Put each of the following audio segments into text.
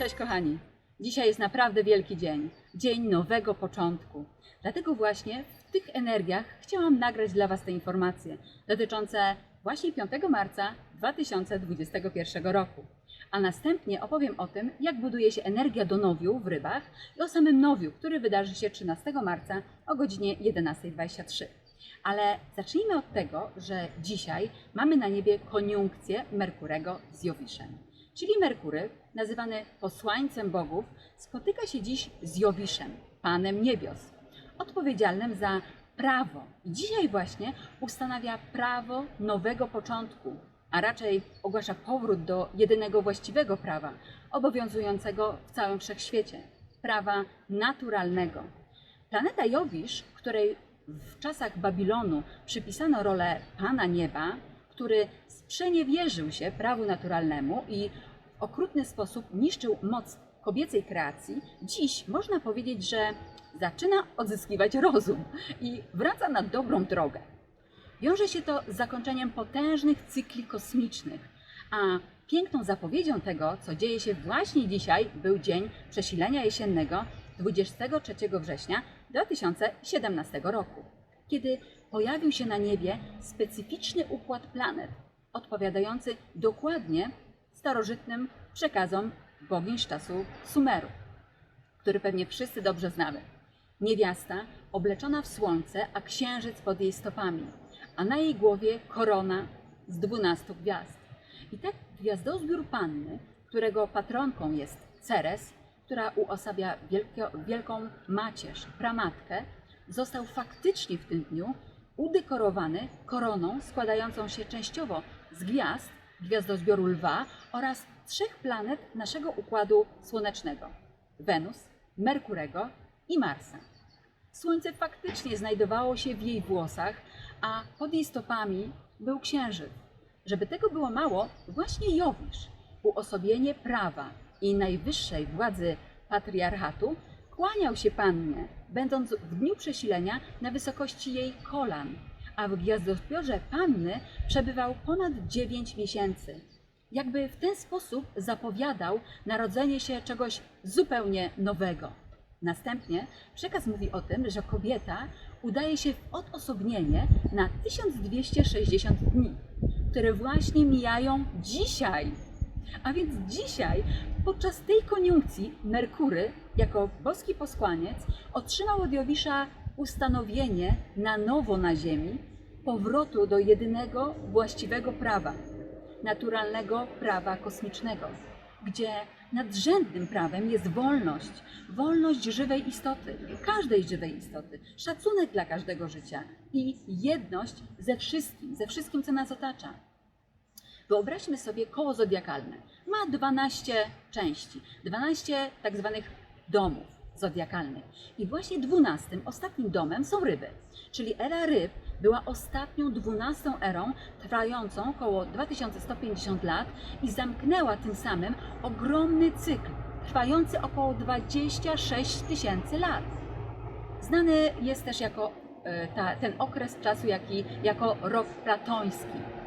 Cześć kochani. Dzisiaj jest naprawdę wielki dzień. Dzień nowego początku. Dlatego właśnie w tych energiach chciałam nagrać dla Was te informacje dotyczące właśnie 5 marca 2021 roku. A następnie opowiem o tym, jak buduje się energia do nowiu w rybach i o samym nowiu, który wydarzy się 13 marca o godzinie 11.23. Ale zacznijmy od tego, że dzisiaj mamy na niebie koniunkcję Merkurego z Jowiszem. Czyli Merkury, nazywany posłańcem bogów, spotyka się dziś z Jowiszem, panem niebios, odpowiedzialnym za prawo. I dzisiaj właśnie ustanawia prawo nowego początku, a raczej ogłasza powrót do jedynego właściwego prawa, obowiązującego w całym wszechświecie prawa naturalnego. Planeta Jowisz, której w czasach Babilonu przypisano rolę Pana Nieba, który sprzeniewierzył się prawu naturalnemu i w okrutny sposób niszczył moc kobiecej kreacji, dziś można powiedzieć, że zaczyna odzyskiwać rozum i wraca na dobrą drogę. Wiąże się to z zakończeniem potężnych cykli kosmicznych, a piękną zapowiedzią tego, co dzieje się właśnie dzisiaj, był dzień przesilenia jesiennego 23 września 2017 roku, kiedy pojawił się na niebie specyficzny układ planet, odpowiadający dokładnie starożytnym przekazom bogiń z czasu Sumeru, który pewnie wszyscy dobrze znamy. Niewiasta obleczona w słońce, a księżyc pod jej stopami, a na jej głowie korona z dwunastu gwiazd. I tak gwiazdozbiór Panny, którego patronką jest Ceres, która uosabia wielką macierz, pramatkę, został faktycznie w tym dniu udekorowany koroną składającą się częściowo z gwiazd gwiazdozbioru Lwa oraz trzech planet naszego układu słonecznego: Wenus, Merkurego i Marsa. Słońce faktycznie znajdowało się w jej włosach, a pod jej stopami był księżyc. Żeby tego było mało, właśnie Jowisz, uosobienie prawa i najwyższej władzy patriarchatu, kłaniał się pannie, będąc w dniu przesilenia na wysokości jej kolan, a w gwiazdozbiorze panny przebywał ponad 9 miesięcy. Jakby w ten sposób zapowiadał narodzenie się czegoś zupełnie nowego. Następnie przekaz mówi o tym, że kobieta udaje się w odosobnienie na 1260 dni, które właśnie mijają dzisiaj. A więc dzisiaj, podczas tej koniunkcji, Merkury, jako boski posłaniec, otrzymał od Jowisza ustanowienie na nowo na Ziemi powrotu do jedynego właściwego prawa, naturalnego prawa kosmicznego, gdzie nadrzędnym prawem jest wolność, wolność żywej istoty, każdej żywej istoty, szacunek dla każdego życia i jedność ze wszystkim, ze wszystkim, co nas otacza. Wyobraźmy sobie koło zodiakalne. Ma 12 części, 12 tak zwanych domów zodiakalnych. I właśnie 12, ostatnim domem są ryby. Czyli era ryb była ostatnią 12 erą, trwającą około 2150 lat i zamknęła tym samym ogromny cykl, trwający około 26 tysięcy lat. Znany jest też jako e, ta, ten okres czasu, jaki, jako rok platoński.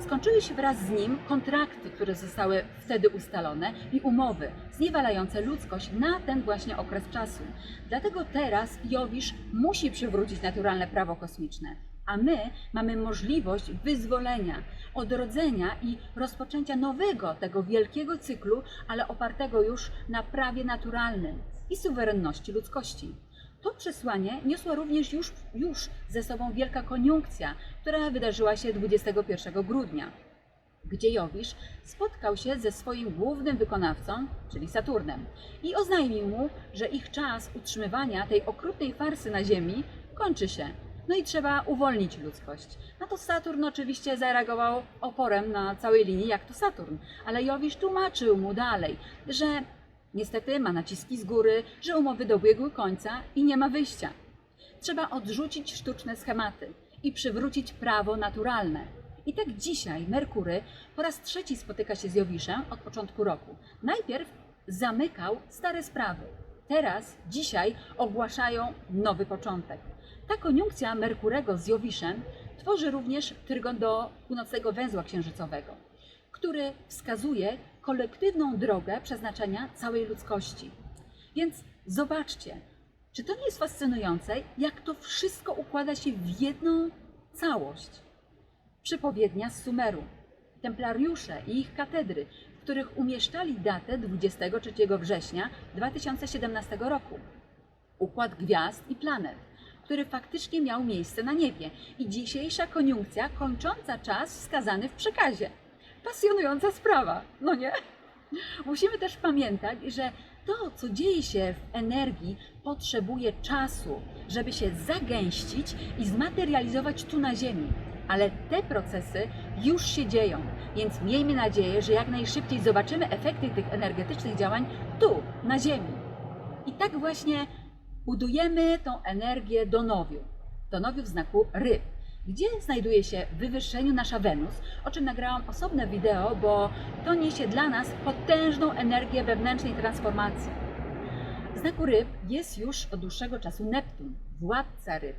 Skończyły się wraz z nim kontrakty, które zostały wtedy ustalone i umowy zniewalające ludzkość na ten właśnie okres czasu. Dlatego teraz Jowisz musi przywrócić naturalne prawo kosmiczne, a my mamy możliwość wyzwolenia, odrodzenia i rozpoczęcia nowego tego wielkiego cyklu, ale opartego już na prawie naturalnym i suwerenności ludzkości. To przesłanie niosła również już, już ze sobą wielka koniunkcja, która wydarzyła się 21 grudnia, gdzie Jowisz spotkał się ze swoim głównym wykonawcą, czyli Saturnem, i oznajmił mu, że ich czas utrzymywania tej okrutnej farsy na Ziemi kończy się. No i trzeba uwolnić ludzkość. Na to Saturn oczywiście zareagował oporem na całej linii, jak to Saturn, ale Jowisz tłumaczył mu dalej, że Niestety ma naciski z góry, że umowy dobiegły końca i nie ma wyjścia. Trzeba odrzucić sztuczne schematy i przywrócić prawo naturalne. I tak dzisiaj Merkury po raz trzeci spotyka się z Jowiszem od początku roku. Najpierw zamykał stare sprawy. Teraz, dzisiaj ogłaszają nowy początek. Ta koniunkcja Merkurego z Jowiszem tworzy również trygon do północnego węzła księżycowego który wskazuje kolektywną drogę przeznaczenia całej ludzkości. Więc zobaczcie, czy to nie jest fascynujące, jak to wszystko układa się w jedną całość? Przypowiednia z Sumeru, templariusze i ich katedry, w których umieszczali datę 23 września 2017 roku. Układ gwiazd i planet, który faktycznie miał miejsce na niebie i dzisiejsza koniunkcja kończąca czas wskazany w przekazie. Pasjonująca sprawa, no nie? Musimy też pamiętać, że to, co dzieje się w energii, potrzebuje czasu, żeby się zagęścić i zmaterializować tu na Ziemi. Ale te procesy już się dzieją, więc miejmy nadzieję, że jak najszybciej zobaczymy efekty tych energetycznych działań tu, na Ziemi. I tak właśnie budujemy tą energię Donowiu. Donowiu w znaku ryb, gdzie znajduje się w wywyższeniu nasza Wenus, o czym nagrałam osobne wideo, bo to niesie dla nas potężną energię wewnętrznej transformacji. W znaku ryb jest już od dłuższego czasu Neptun, władca ryb,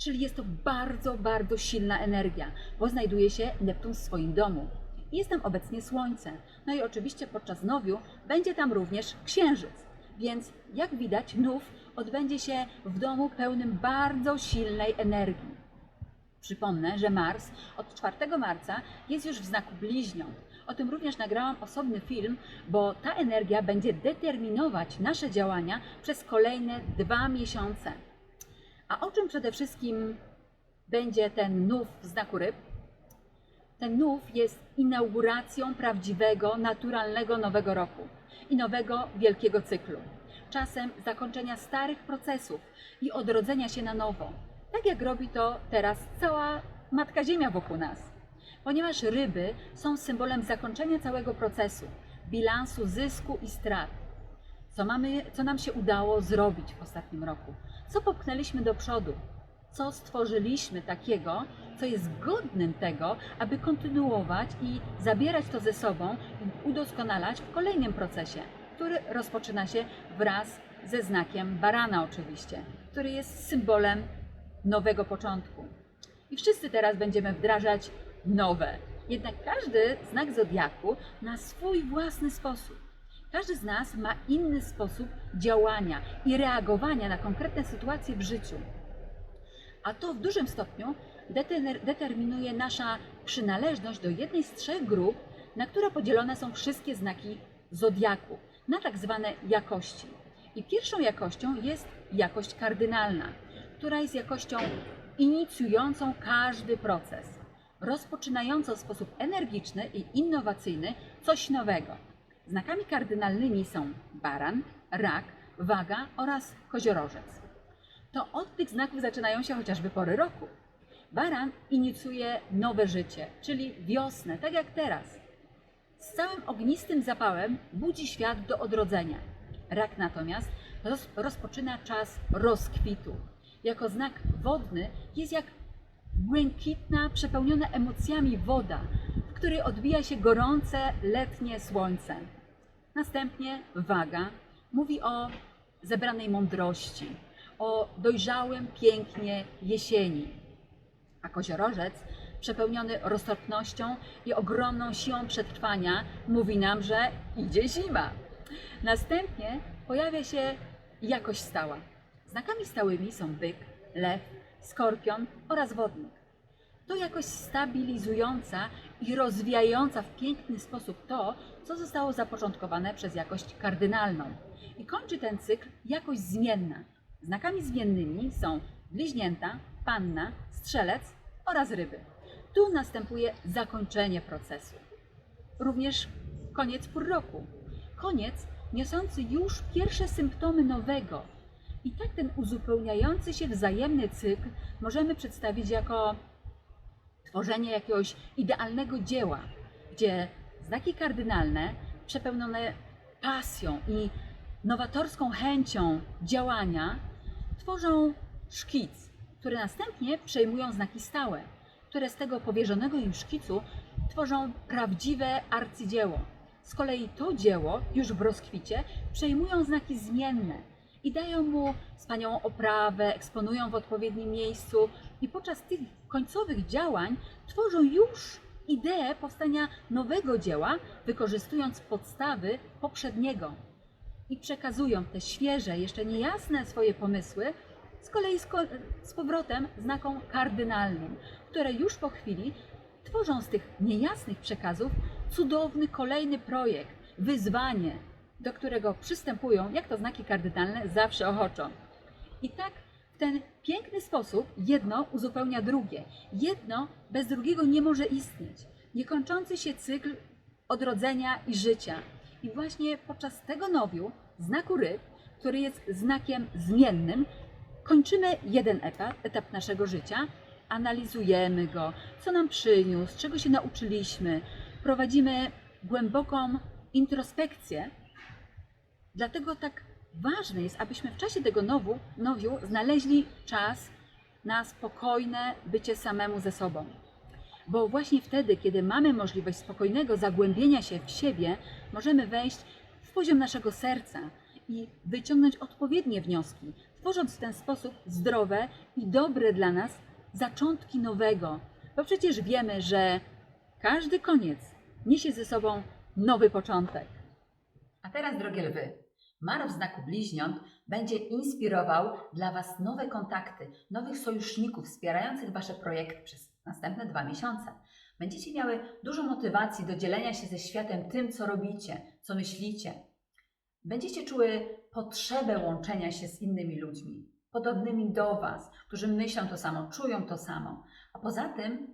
czyli jest to bardzo, bardzo silna energia, bo znajduje się Neptun w swoim domu. Jest tam obecnie Słońce, no i oczywiście podczas nowiu będzie tam również Księżyc. Więc jak widać, nów odbędzie się w domu pełnym bardzo silnej energii. Przypomnę, że Mars od 4 marca jest już w znaku bliźniąt. O tym również nagrałam osobny film, bo ta energia będzie determinować nasze działania przez kolejne dwa miesiące. A o czym przede wszystkim będzie ten nów w znaku ryb? Ten nów jest inauguracją prawdziwego, naturalnego nowego roku i nowego wielkiego cyklu. Czasem zakończenia starych procesów i odrodzenia się na nowo. Tak jak robi to teraz cała Matka Ziemia wokół nas. Ponieważ ryby są symbolem zakończenia całego procesu, bilansu zysku i strat. Co, mamy, co nam się udało zrobić w ostatnim roku? Co popchnęliśmy do przodu? Co stworzyliśmy takiego, co jest godnym tego, aby kontynuować i zabierać to ze sobą i udoskonalać w kolejnym procesie, który rozpoczyna się wraz ze znakiem barana oczywiście, który jest symbolem nowego początku. I wszyscy teraz będziemy wdrażać nowe. Jednak każdy znak zodiaku na swój własny sposób. Każdy z nas ma inny sposób działania i reagowania na konkretne sytuacje w życiu. A to w dużym stopniu deter- determinuje nasza przynależność do jednej z trzech grup, na które podzielone są wszystkie znaki zodiaku, na tak zwane jakości. I pierwszą jakością jest jakość kardynalna, która jest jakością inicjującą każdy proces, rozpoczynającą w sposób energiczny i innowacyjny coś nowego. Znakami kardynalnymi są baran, rak, waga oraz koziorożec. To od tych znaków zaczynają się chociażby pory roku. Baran inicjuje nowe życie, czyli wiosnę, tak jak teraz. Z całym ognistym zapałem budzi świat do odrodzenia. Rak natomiast roz, rozpoczyna czas rozkwitu. Jako znak wodny jest jak błękitna, przepełniona emocjami woda, w której odbija się gorące letnie słońce. Następnie waga mówi o zebranej mądrości, o dojrzałym pięknie jesieni. A koziorożec, przepełniony roztropnością i ogromną siłą przetrwania, mówi nam, że idzie zima. Następnie pojawia się jakość stała. Znakami stałymi są byk, lew, skorpion oraz wodnik. To jakość stabilizująca i rozwijająca w piękny sposób to, co zostało zapoczątkowane przez jakość kardynalną. I kończy ten cykl jakość zmienna. Znakami zmiennymi są bliźnięta, panna, strzelec oraz ryby. Tu następuje zakończenie procesu. Również koniec pór roku. Koniec niosący już pierwsze symptomy nowego. I tak ten uzupełniający się wzajemny cykl możemy przedstawić jako tworzenie jakiegoś idealnego dzieła, gdzie znaki kardynalne, przepełnione pasją i nowatorską chęcią działania, tworzą szkic, który następnie przejmują znaki stałe, które z tego powierzonego im szkicu tworzą prawdziwe arcydzieło. Z kolei to dzieło, już w rozkwicie, przejmują znaki zmienne i dają mu wspaniałą oprawę, eksponują w odpowiednim miejscu i podczas tych końcowych działań tworzą już ideę powstania nowego dzieła, wykorzystując podstawy poprzedniego. I przekazują te świeże, jeszcze niejasne swoje pomysły z kolei z, ko- z powrotem znakom kardynalnym, które już po chwili tworzą z tych niejasnych przekazów cudowny kolejny projekt, wyzwanie, do którego przystępują, jak to znaki kardynalne, zawsze ochoczo. I tak w ten piękny sposób jedno uzupełnia drugie. Jedno bez drugiego nie może istnieć. Niekończący się cykl odrodzenia i życia. I właśnie podczas tego nowiu, znaku ryb, który jest znakiem zmiennym, kończymy jeden etap, etap naszego życia, analizujemy go, co nam przyniósł, czego się nauczyliśmy, prowadzimy głęboką introspekcję. Dlatego tak ważne jest, abyśmy w czasie tego nowu, nowiu znaleźli czas na spokojne bycie samemu ze sobą. Bo właśnie wtedy, kiedy mamy możliwość spokojnego zagłębienia się w siebie, możemy wejść w poziom naszego serca i wyciągnąć odpowiednie wnioski, tworząc w ten sposób zdrowe i dobre dla nas zaczątki nowego. Bo przecież wiemy, że każdy koniec niesie ze sobą nowy początek. A teraz, drogie lwy, Mar w znaku bliźniąt będzie inspirował dla Was nowe kontakty, nowych sojuszników wspierających Wasze projekty przez następne dwa miesiące. Będziecie miały dużo motywacji do dzielenia się ze światem tym, co robicie, co myślicie. Będziecie czuły potrzebę łączenia się z innymi ludźmi, podobnymi do Was, którzy myślą to samo, czują to samo. A poza tym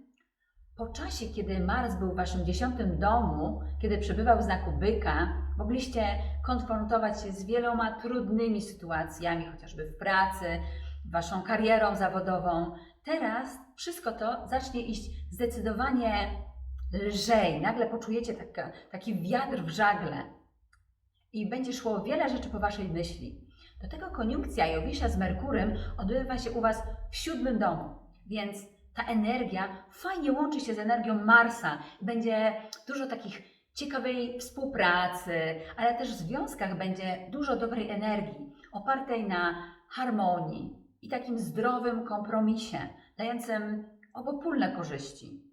po czasie, kiedy Mars był w waszym dziesiątym domu, kiedy przebywał w znaku byka, mogliście konfrontować się z wieloma trudnymi sytuacjami, chociażby w pracy, waszą karierą zawodową. Teraz wszystko to zacznie iść zdecydowanie lżej. Nagle poczujecie taka, taki wiatr w żagle i będzie szło wiele rzeczy po waszej myśli. Do tego koniunkcja Jowisza z Merkurem odbywa się u was w siódmym domu, więc ta energia fajnie łączy się z energią Marsa. Będzie dużo takich ciekawej współpracy, ale też w związkach będzie dużo dobrej energii, opartej na harmonii i takim zdrowym kompromisie, dającym obopólne korzyści.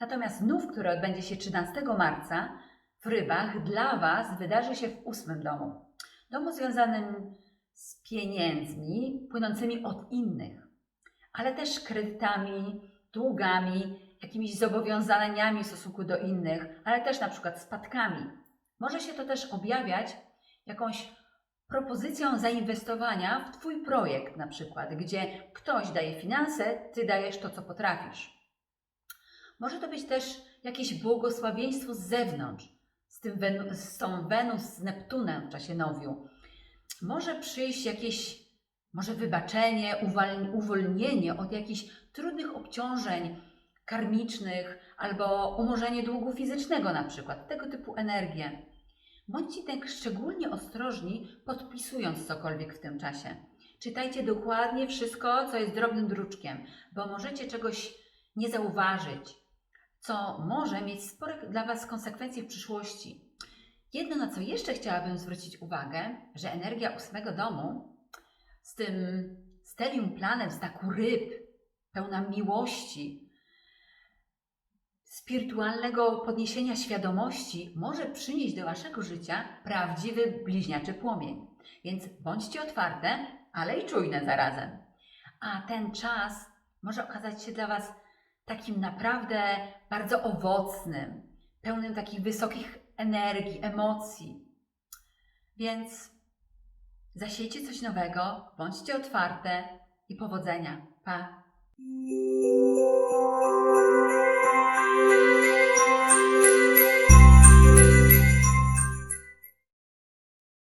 Natomiast nów, który odbędzie się 13 marca w rybach, dla Was wydarzy się w ósmym domu. Domu związanym z pieniędzmi płynącymi od innych ale też kredytami, długami, jakimiś zobowiązaniami w stosunku do innych, ale też na przykład spadkami. Może się to też objawiać jakąś propozycją zainwestowania w Twój projekt, na przykład, gdzie ktoś daje finanse, Ty dajesz to, co potrafisz. Może to być też jakieś błogosławieństwo z zewnątrz, z, tym Wenu- z tą Wenus z Neptunem w czasie nowiu. Może przyjść jakieś może wybaczenie, uwolnienie od jakichś trudnych obciążeń karmicznych albo umorzenie długu fizycznego na przykład, tego typu energię. Bądźcie tak szczególnie ostrożni, podpisując cokolwiek w tym czasie. Czytajcie dokładnie wszystko, co jest drobnym druczkiem, bo możecie czegoś nie zauważyć, co może mieć spore dla Was konsekwencje w przyszłości. Jedno, na co jeszcze chciałabym zwrócić uwagę, że energia ósmego domu z tym stelium planem znaku ryb, pełna miłości, spirytualnego podniesienia świadomości, może przynieść do Waszego życia prawdziwy bliźniaczy płomień. Więc bądźcie otwarte, ale i czujne zarazem. A ten czas może okazać się dla Was takim naprawdę bardzo owocnym, pełnym takich wysokich energii, emocji. Więc Zasiejcie coś nowego, bądźcie otwarte i powodzenia. Pa!